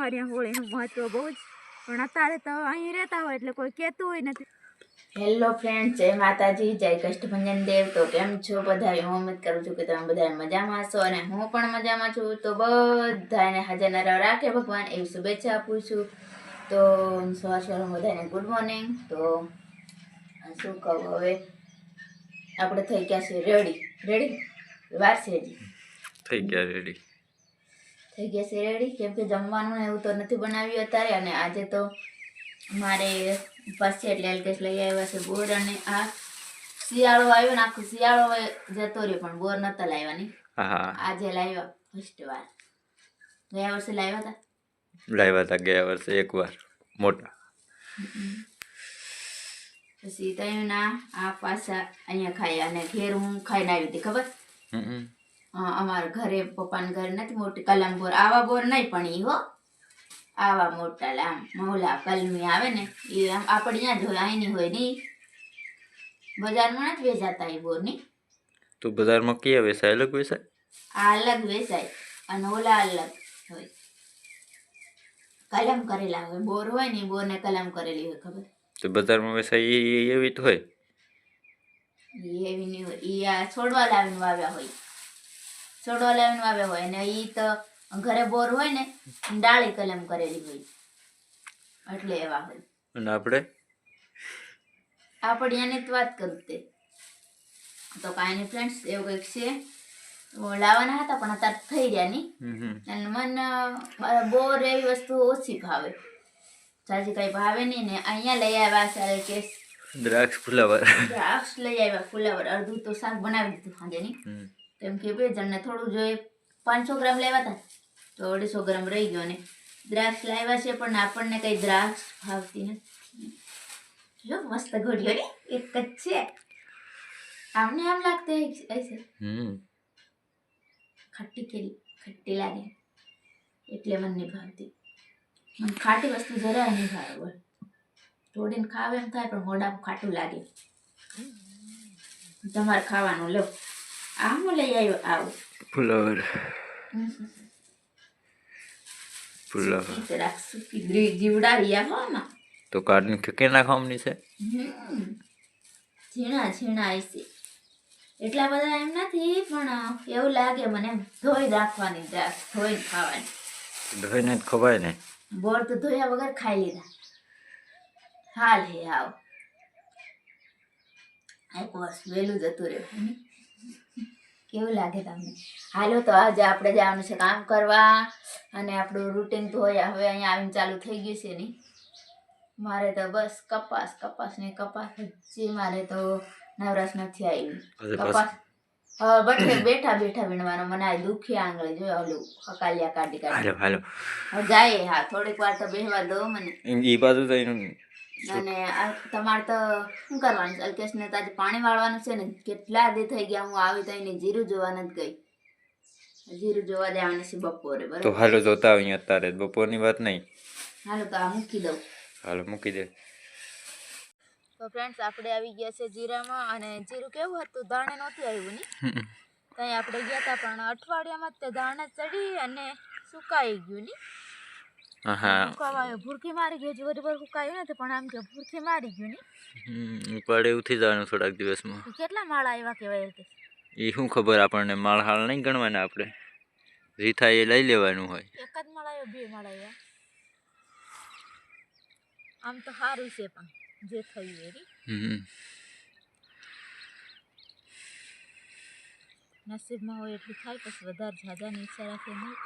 અમારે હોળી મહત્વ બહુ જ. પણ અત્યારે તો અહીં રહેતા હોય એટલે કોઈ કહેતું હોય નથી. હેલો ફ્રેન્ડ જય માતાજી જય કષ્ટભંજન દેવ. તો કેમ છો બધા હું ઉમેદ કરું છું કે તમે બધા મજામાં છો અને હું પણ મજામાં છું. તો બધાને હાજર નરવા રાખે ભગવાન એવી શુભેચ્છા આપું છું. તો સવાર સવાર બધાને ગુડ મોર્નિંગ તો શું કહું હવે? આપણે થઈ ગયા છે રેડી રેડી વાર છે હજી. થઈ ગયા રેડી થઈ ગયા છે રેડી. કેમ કે જમવાનું ને એવું તો નથી બનાવ્યું અત્યારે. અને આજે તો મારે ઉપાસ છે એટલે એલકેશ લઈ આવ્યા છે બોર અને આ શિયાળો આવ્યો ને આખો શિયાળો જતો રહ્યો પણ બોર નતા લાવવાની આજે લાવ્યો ફર્સ્ટ વાર. ગયા વર્ષે લાવ્યા હતા લાવ્યા હતા ગયા વર્ષે એક વાર મોટા. પછી તયના આ પાછા અહીંયા ખાઈ અને ઘેર હું ખાઈને આવી હતી ખબર? હમ. અમારા ઘરે પપ્પાના ઘરે નથી મોટી કલમ બોર આવા બોર નહીં પણ ઈ હો. આવા મોટા આમ મોલા કલમી આવે ને એ આમ આપણે ત્યાં જ હોય અહીંની હોય નહીં. બજારમાં નથી વેચાતા એ બોરની તો બજારમાં કયા વેચાય? અલગ વેચાય? આ અલગ વેચાય અને ઓલા અલગ હોય. કલમ કરેલા હોય બોર હોય ને બોર ને કલમ કરેલી હોય ખબર? તો બજારમાં વેચાય એ એ એવી તો હોય? એવી નહીં હોય એ આ છોડવા લાવીને વાવ્યા હોય. છોડવા લાવીને આવે હોય ને એ તો ઘરે બોર હોય ને ડાળી કલમ કરેલી હોય. એટલે એવા હોય. અને આપણે? આપણે એની જ વાત કરું તે. તો કાંઈ નહીં ફ્રેન્ડ્સ એવું કંઈક છે. લાવવાના હતા પણ અત્યારે થઈ ગયા હમ. અને મને બોર એવી વસ્તુ ઓછી ભાવે. સાજી કઈ ભાવે નહીં ને અહીંયા લઈ આવ્યા સારે કે દ્રાક્ષ ફુલાવર. દ્રાક્ષ લઈ આવ્યા ફુલાવર અડધું તો શાક બનાવી દીધું સાંજે હમ. કેમ કે બે જણને થોડું જોઈએ પાંચસો ગ્રામ લેવા હતા તો અઢીસો ગ્રામ રહી ગયો ને દ્રાક્ષ લાવ્યા છે પણ આપણને કઈ દ્રાક્ષ ભાવતી નથી. જો મસ્ત ઘોડીઓ ને એક જ છે. આમને આમ લાગતે ऐसे ખટ્ટી કેરી ખટ્ટી લાગે. એટલે મને નહીં ભાવતી. મને ખાટી વસ્તુ જરાય નહીં ભાવે બોલ. તોડીને ખાવે એમ થાય પણ મોઢામાં ખાટું લાગે. તમારે ખાવાનું લો. આ હું લઈ આવ્યો આવું ઈ તો રાખશું કીધું જીવડા રહ્યા હો આમાં તો કાઢને કે નાખવાની છે. ઝીણા ઝીણા હશે એટલા બધા એમ નથી પણ એવું લાગે મને ધોઈ રાખવાની દ્રાક્ષ ધોઈ ખાવાની ધોઈને જ ખવાય ને બોર તો ધોયા વગર ખાઈ લીધા હાલ હે આવ આ વર્ષ વહેલું જતું રહ્યું કેવું લાગે તમને? હાલો તો આજે આપણે જવાનું છે કામ કરવા અને આપણું રૂટીન તો હવે અહીંયા આવીને ચાલુ થઈ ગયું છે નહીં. મારે તો બસ કપાસ કપાસ ને કપાસ હજી મારે તો નવરાશ નથી આવી. કપાસ હવે બટે બેઠા બેઠા વીણવાનો મને આ દુખી આંગળે જો ઓલું હકાલિયા કાઢી કાઢી. હાલો હાલો. જાય હા થોડીક વાર તો બેહવા દો મને. એ બાજુ એનું અને તમારે તો શું કરવાનું છે? અલ્કેશ ને તાજે પાણી વાળવાનું છે ને કેટલા દી થઈ ગયા હું આવી તો એને જીરું જોવા નથી ગઈ. જીરું જોવા જવાની છે બપોરે તો હાલો જોતા આવીએ અત્યારે બપોરની વાત નહીં. હાલો તો આ મૂકી દઉં. હાલો મૂકી દે. તો ફ્રેન્ડ્સ આપણે આવી ગયા છે જીરામાં અને જીરું કેવું હતું? દાણે નહોતું આવ્યું ને? ત્યાં આપણે ગયા હતા પણ અઠવાડિયામાં જ તે દાણે ચડી અને સુકાઈ ગયું ને? ભૂરકી મારી ગયું હજી બરાબર સુકાયું નથી પણ આમ કે ભૂરકી મારી ગયું ને ઉપાડે એવું થઈ જવાનું થોડાક દિવસમાં. કેટલા માળા આવ્યા કહેવાય કે? એ શું ખબર આપણને માળ હાલ નહીં ગણવાના આપણે? જે એ લઈ લેવાનું હોય. એક જ માળા આવ્યો બે માળા આવ્યા આમ તો સારું છે પણ જે થયું એ હમ. નસીબમાં હોય એટલું થાય પછી વધારે ઝાઝાની ઈચ્છા રાખે નહીં.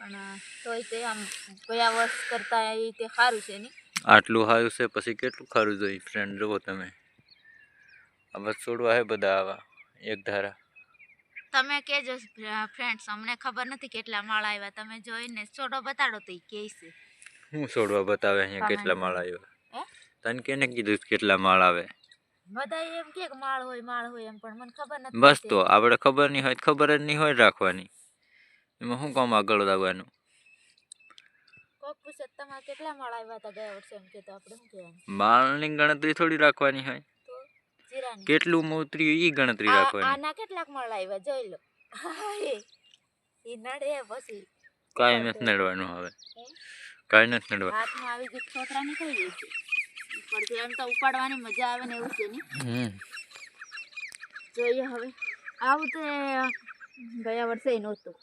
પણ તોય તે આમ ગયા વર્ષ કરતાં એ તે સારું છે નહીં. આટલું સારું છે પછી કેટલું ખારું જોઈએ ફ્રેન્ડ જુઓ તમે. આ છોડવા હે બધા આવા એક ધારા. તમે કહેજો ફ્રેન્ડ્સ અમને ખબર નથી કેટલા માળા આવ્યા તમે જોઈને છોડો બતાડો તો એ કહે છે. હું છોડવા બતાવે અહીંયા કેટલા માળ આવ્યો હે? તને કેને કીધું કેટલા માળ આવે? બધા એમ કે કે માળ હોય માળ હોય એમ પણ મને ખબર નથી બસ તો આપણે ખબર નહીં હોય ખબર જ નહીં હોય રાખવાની. એમાં શું કામ આગળ ગયા કહેવાનું? માળની ગણતરી થોડી રાખવાની હોય. કેટલું મોતર્યું એ ગણતરી રાખવાની. આના કેટલાક માળ આવ્યા જોઈ લો. એ નડે પછી. કાંઈ નથી નડવાનું હવે. કાંઈ નથી નડવાનું હાથમાં આવી ગયું છોકરા નીકળી ગઈ છે. ઉપરથી એમ તો ઉપાડવાની મજા આવે ને એવું છે ને. જોઈએ હવે. આવું તે ગયા વર્ષે નહોતું.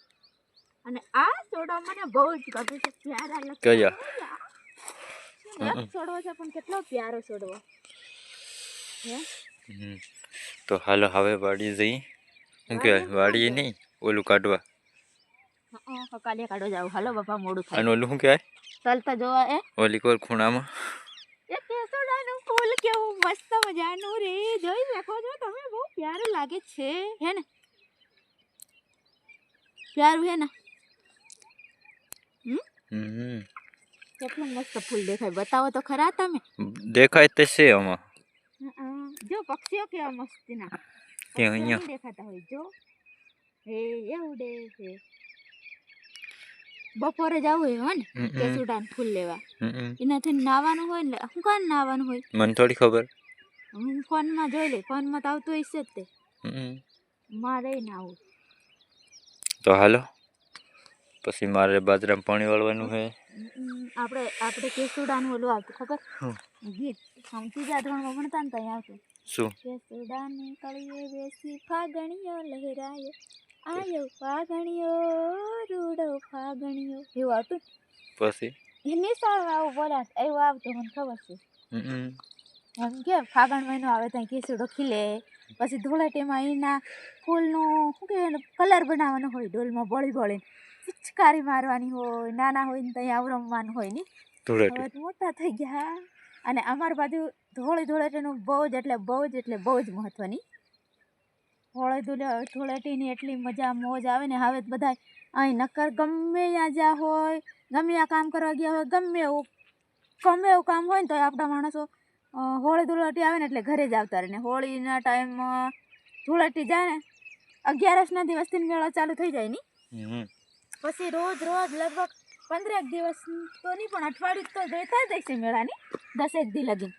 અને આ છોડવા મને બહુ જ ગમે છે. પ્યારા લાગે કયા? છોડવો છે? પણ કેટલો પ્યારો સોડો. તો હાલો હવે વાડી જઈ. શું કહેવાય? વાડી નહીં ઓલું કાઢવા. હં, કાલે કાઢો જાવ હાલો બાપા મોડું અને થાય ઓલું શું કહેવાય? ચાલતા જોવા એ ઓલી કોર ખૂણામાં. એ કેસુડાનું ફૂલ કેવું મસ્ત મજાનું રે. જોઈ શકો છો તમે બહુ પ્યારું લાગે છે. હે ને? પ્યારું હે ને? હમ? કેટલું મસ્ત ફૂલ દેખાય. બતાવો તો ખરા તમે. દેખાય તે છે આમાં. જો પક્ષીઓ કેવા મસ્તીના. કે અહીંયા? દેખાતા હોય. જો. હે એવું ઉડે છે બપોરે જવું હોય ને હમ, હમ. ફૂલ લેવા. એનાથી નાવાનું હોય ને હું કોણ નાવાનું હોય? મને થોડી ખબર. હું ફોનમાં જોઈ લે ફોનમાં તો આવતું હશે જ તે. હમ. મારે નાવું તો હાલો. પછી મારે બાજરામાં પાણી વાળવાનું છે આપણે આપણે કેસુડાનું ઓલું આવતું ખબર? ગીત સમજી જા ધોરણમાં ભણતા ને ત્યાં આવતું. શું? કેસુડાની કળીએ બેસી ફાગણીઓ લહેરાયો આયો ફાગણીઓ રૂડો ફાગણીઓ. એવું આવતું? પછી? એની સામે આવું બોલાત એવું આવતું મને ખબર છે. એમ કે ફાગણ મહિનો આવે ત્યાં કેસુડો ખીલે. પછી ધૂળેટીમાં એના ફૂલનું શું કે કલર બનાવવાનો હોય ડોલમાં બળી બળીને પિચકારી મારવાની હોય નાના હોય ને ત્યાં આવું રમવાનું હોય ને હવે મોટા થઈ ગયા. અને અમારી બાજુ ધોળી ધૂળેટીનું બહુ જ એટલે બહુ જ એટલે બહુ જ મહત્વની હોળી ધૂળે ધૂળેટીની એટલી મજા મોજ આવે ને હવે બધા અહીં નક્કર ગમે ત્યાં જ્યાં હોય ગમે આ કામ કરવા ગયા હોય ગમે એવું ગમે એવું કામ હોય ને તો આપણા માણસો હોળી ધૂળેટી આવે ને એટલે ઘરે જ આવતા રહે ને હોળીના ટાઈમમાં ધૂળેટી જાય ને અગિયારસના દિવસથી મેળો ચાલુ થઈ જાય ને. પછી રોજ રોજ લગભગ પંદરેક દિવસ તો નહીં પણ અઠવાડિયું તો રહેતા જ હશે મેળાની. દસેક દી લગીન.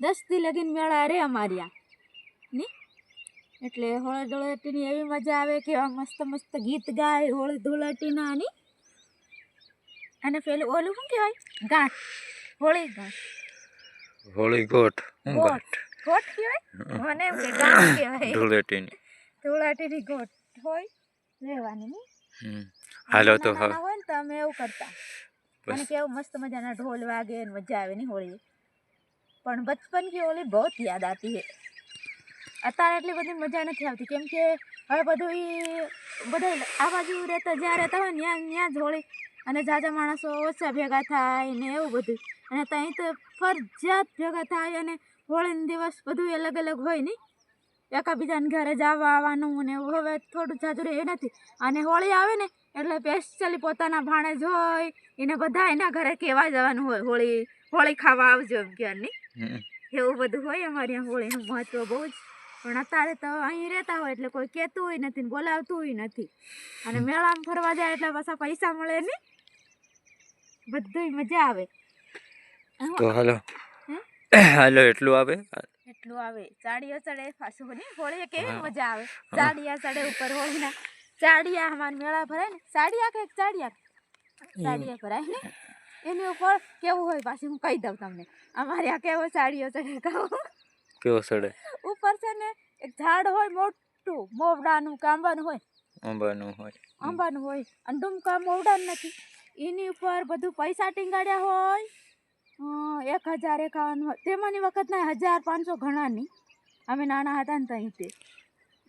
દસ દી લગીન મેળા રે અમારી ની? એટલે હોળી ધૂળેટીની એવી મજા આવે કે મસ્ત મસ્ત ગીત ગાય હોળી ધૂળેટીના ની. અને પેલું ઓલું શું કહેવાય? ગાંઠ. હોળી ગાંઠ. હોળી ગોઠ. ગોઠ. ગાંઠ? કહેવાય? મને એમ કે ગાંઠ કહેવાય. ધૂળેટીની. ધૂળેટીની ગોઠ હોય. લેવાની હમ. હાલો તો હોય ને તો અમે એવું કરતા. અને કેવું મસ્ત મજાના ઢોલ વાગે ને મજા આવે ની હોળી. પણ બચપન की હોળી બહુ યાદ આતી હે. અત્યારે એટલી બધી મજા નથી આવતી. કેમ કે હવે બધું ઈ બધા આ બાજુ રહેતા જ્યાં રહેતા હોય ત્યાં ત્યાં જ હોળી. અને જાજા માણસો ઓછા ભેગા થાય ને એવું બધું. અને ત્યાં તો ફરજિયાત ભેગા થાય અને હોળીનો દિવસ બધું અલગ અલગ હોય ને એકાબીજાને ઘરે જવા આવવાનું ને હવે થોડું જાજુ એ નથી. અને હોળી આવે ને એટલે સ્પેશિયલી પોતાના ભાણેજ હોય. એને બધા એના ઘરે કહેવા જવાનું હોય. હોળી હોળી ખાવા આવજો એમ એવું બધું હોય અમારે હોળી હોળીનું મહત્વ બહુ જ. પણ અત્યારે તો અહીં રહેતા હોય એટલે કોઈ કહેતું નથી ને બોલાવતું નથી. અને મેળામાં ફરવા જાય એટલે પાછા પૈસા મળે ને બધુંય મજા આવે. તો હાલો. હે? હાલો એટલું આવે. એટલું આવે. ચાડિયા ચડે પાછું ને હોળીએ કેવી મજા આવે. ચાડિયા ચડે ઉપર હોળીના. ચાડિયા અમારા મેળા ભરાય ને. ચાડિયા કે ચાડિયા ચાડિયા ભરાય ને. એની ઉપર કેવું હોય પાછું હું કહી દઉં તમને. અમારે આ કેવો ચાડિયો ચડે કહું. કેવો ચડે? ઉપર છે ને એક ઝાડ હોય મોટું. મોવડાનું કે આંબાનું હોય. આંબાનું હોય. આંબાનું હોય. અને ડુમકા મોવડાનું નથી. એની ઉપર બધું પૈસા ટીંગાડ્યા હોય. એક હજાર એકાવન તેમાંની વખત ના હજાર પાંચસો ઘણાની. અમે નાના હતા ને ત્યાં તે.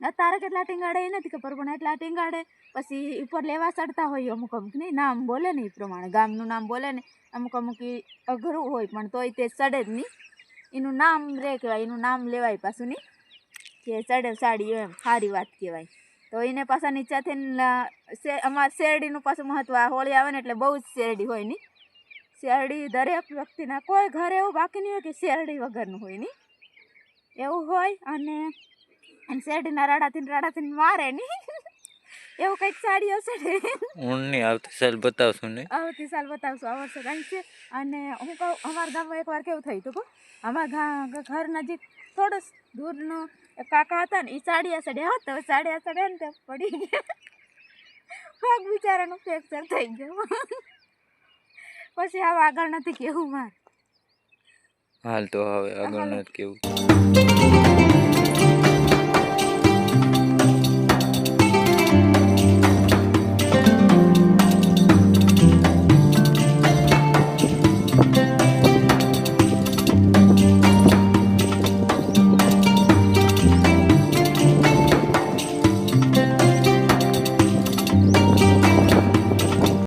અત્યારે કેટલા ટીંગાડે એ નથી ખબર, પણ એટલા ટીંગાડે પછી ઉપર લેવા ચડતા હોય અમુક અમુક. નહીં, નામ બોલે ને એ પ્રમાણે. ગામનું નામ બોલે ને અમુક અમુક એ અઘરું હોય, પણ તોય તે ચડે જ નહીં. એનું નામ રે કહેવાય, એનું નામ લેવાય પાછું નહીં. કે ચડે સાડી એમ, સારી વાત કહેવાય. તો એને પાછા નીચાથી અમારે શેરડીનું પાછું મહત્ત્વ હોળી આવે ને એટલે બહુ જ શેરડી હોયની શેરડી દરેક વ્યક્તિના કોઈ ઘરે એવું બાકી નહીં હોય કે શેરડી વગરનું હોય નહીં. એવું હોય અને શેરડીના રાડાથી રાડાથી મારે નહીં. એવું કંઈક સાડી હશે ને. ઊંડની આવતી સાલ બતાવશું ને આવતી સાલ બતાવશું આ વર્ષે કંઈક છે. અને હું કહું અમારા ગામમાં એકવાર કેવું થયું હતું અમારા ઘર નજીક થોડો દૂરનો કાકા હતા ને એ સાડિયા સડ્યા હતા સાડિયા સડ્યા ને તે પડી ગયા. પગ બિચારાનું ફ્રેક્ચર થઈ ગયું. પછી હવે આગળ નથી કેવું માર. હાલ તો હવે આગળ નથી કેવું.